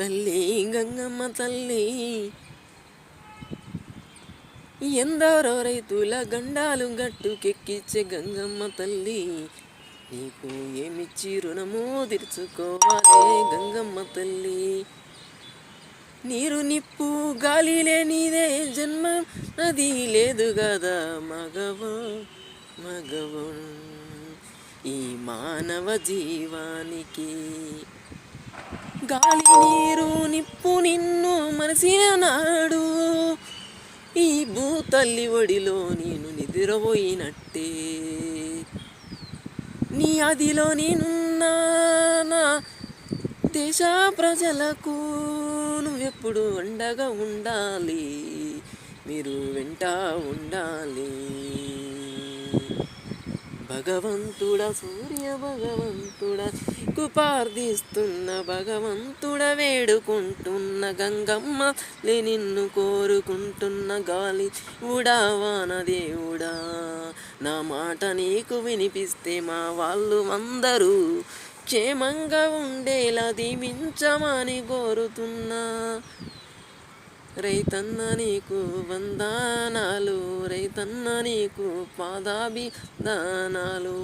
తల్లి గంగమ్మ తల్లి. ఎందరో రైతుల గండాలు గట్టుకెక్కిచ్చే గంగమ్మ తల్లి. నీకు ఏమిచ్చి రుణము తీర్చుకోవాలే గంగమ్మ తల్లి. నీరు నిప్పు గాలి లేనిదే జన్మ అది లేదు కదా మగవ మగవ. ఈ మానవ జీవానికి గాలి నీరు నిప్పు నిన్ను మనసిన నాడు. ఈ భూతల్లి ఒడిలో నేను నిద్రపోయినట్టే. నీ అదిలో నేనున్నా నా దేశ ప్రజలకు నువ్వెప్పుడు అండగా ఉండాలి మీరు వెంట ఉండాలి. భగవంతుడ సూర్య భగవంతుడ కుపార్దిస్తున్న భగవంతుడ వేడుకుంటున్న గంగమ్మ లే నిన్ను కోరుకుంటున్న గాలి ఉడావాన దేవుడా. నా మాట నీకు వినిపిస్తే మా వాళ్ళు అందరూ క్షేమంగా ఉండేలా దీవించమని కోరుతున్నా. రైతన్న నీకు వందనాలు రైతన్న నీకు పాదాభిదానాలు